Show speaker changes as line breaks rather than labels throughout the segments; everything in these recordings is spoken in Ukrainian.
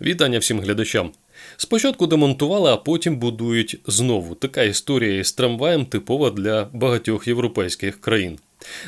Вітання всім глядачам. Спочатку демонтували, а потім будують знову. Така історія із трамваєм типова для багатьох європейських країн.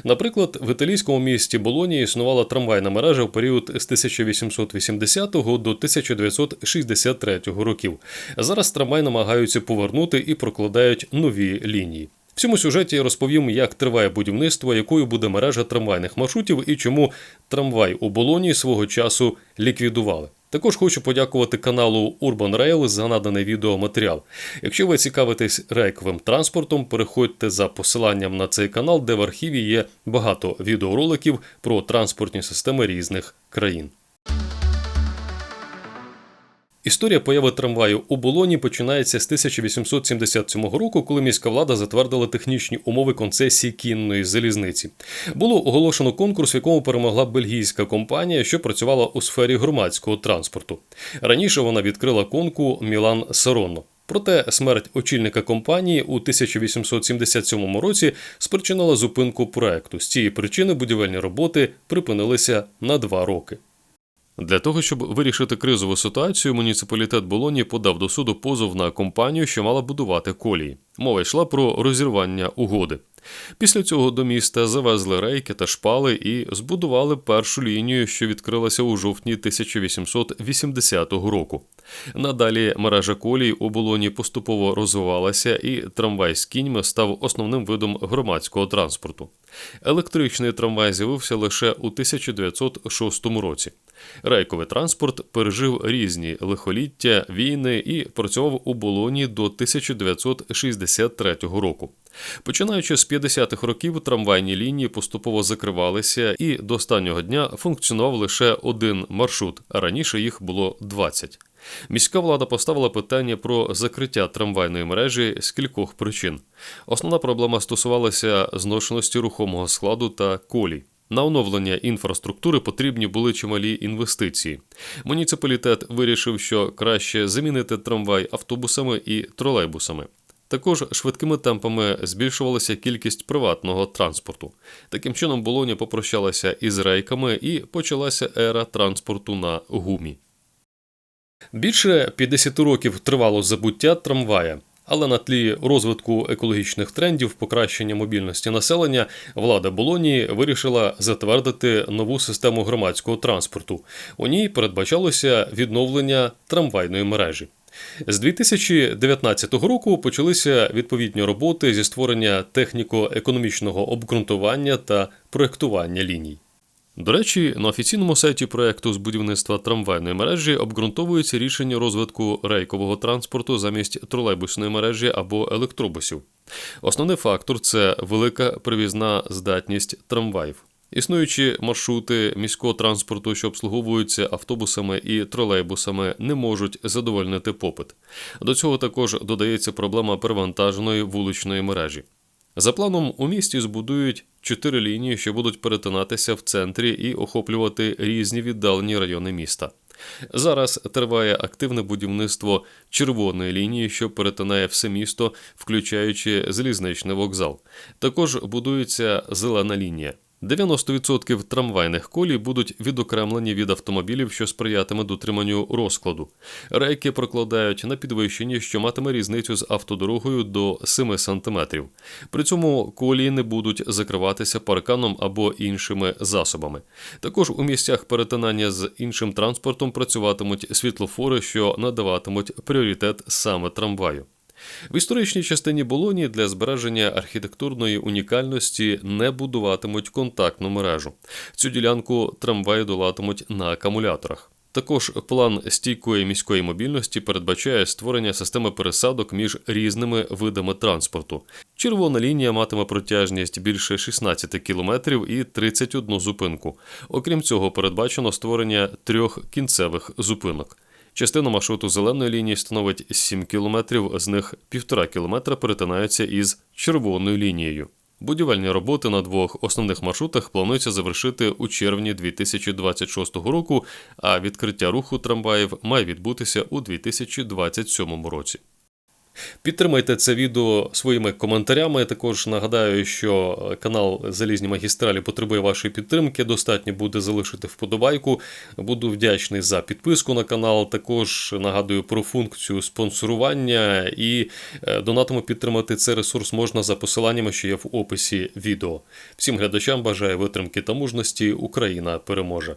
Наприклад, в італійському місті Болоні існувала трамвайна мережа в період з 1880 до 1963 років. Зараз трамвай намагаються повернути і прокладають нові лінії. В цьому сюжеті я розповім, як триває будівництво, якою буде мережа трамвайних маршрутів і чому трамвай у Болоні свого часу ліквідували. Також хочу подякувати каналу Urban Rail за наданий відеоматеріал. Якщо ви цікавитесь рейковим транспортом, переходьте за посиланням на цей канал, де в архіві є багато відеороликів про транспортні системи різних країн. Історія появи трамваю у Болоні починається з 1877 року, коли міська влада затвердила технічні умови концесії кінної залізниці. Було оголошено конкурс, в якому перемогла бельгійська компанія, що працювала у сфері громадського транспорту. Раніше вона відкрила конку Мілан Саронно. Проте смерть очільника компанії у 1877 році спричинила зупинку проекту. З цієї причини будівельні роботи припинилися на два роки. Для того, щоб вирішити кризову ситуацію, муніципалітет Болоні подав до суду позов на компанію, що мала будувати колії. Мова йшла про розірвання угоди. Після цього до міста завезли рейки та шпали і збудували першу лінію, що відкрилася у жовтні 1880 року. Надалі мережа колій у болоні поступово розвивалася, і трамвай з кіньми став основним видом громадського транспорту. Електричний трамвай з'явився лише у 1906 році. Рейковий транспорт пережив різні лихоліття, війни і працював у болоні до 1963 року. Починаючи з 50-х років, трамвайні лінії поступово закривалися, і до останнього дня функціонував лише один маршрут, а раніше їх було 20. Міська влада поставила питання про закриття трамвайної мережі з кількох причин. Основна проблема стосувалася зношеності рухомого складу та колій. На оновлення інфраструктури потрібні були чималі інвестиції. Муніципалітет вирішив, що краще замінити трамвай автобусами і тролейбусами. Також швидкими темпами збільшувалася кількість приватного транспорту. Таким чином, Болоня попрощалася із рейками і почалася ера транспорту на гумі. Більше 50 років тривало забуття трамвая. Але на тлі розвитку екологічних трендів, покращення мобільності населення, влада Болонії вирішила затвердити нову систему громадського транспорту. У ній передбачалося відновлення трамвайної мережі. З 2019 року почалися відповідні роботи зі створення техніко-економічного обґрунтування та проєктування ліній. До речі, на офіційному сайті проекту з будівництва трамвайної мережі обґрунтовується рішення розвитку рейкового транспорту замість тролейбусної мережі або електробусів. Основний фактор це велика привізна здатність трамваїв. Існуючі маршрути міського транспорту, що обслуговуються автобусами і тролейбусами, не можуть задовольнити попит. До цього також додається проблема перевантаженої вуличної мережі. За планом у місті збудують чотири лінії, що будуть перетинатися в центрі і охоплювати різні віддалені райони міста. Зараз триває активне будівництво червоної лінії, що перетинає все місто, включаючи залізничний вокзал. Також будується зелена лінія. 90% трамвайних колій будуть відокремлені від автомобілів, що сприятиме дотриманню розкладу. Рейки прокладають на підвищенні, що матиме різницю з автодорогою до 7 см. При цьому колії не будуть закриватися парканом або іншими засобами. Також у місцях перетинання з іншим транспортом працюватимуть світлофори, що надаватимуть пріоритет саме трамваю. В історичній частині Болоні для збереження архітектурної унікальності не будуватимуть контактну мережу. Цю ділянку трамваї долатимуть на акумуляторах. Також план стійкої міської мобільності передбачає створення системи пересадок між різними видами транспорту. Червона лінія матиме протяжність більше 16 кілометрів і 31 зупинку. Окрім цього, передбачено створення трьох кінцевих зупинок. Частина маршруту зеленої лінії становить 7 кілометрів, з них 1,5 кілометра перетинаються із червоною лінією. Будівельні роботи на двох основних маршрутах планується завершити у червні 2026 року, а відкриття руху трамваїв має відбутися у 2027 році. Підтримайте це відео своїми коментарями. Також нагадаю, що канал Залізні магістралі потребує вашої підтримки. Достатньо буде залишити вподобайку. Буду вдячний за підписку на канал. Також нагадую про функцію спонсорування і е, донатами підтримати цей ресурс можна за посиланнями, що є в описі відео. Всім глядачам бажаю витримки та мужності. Україна переможе.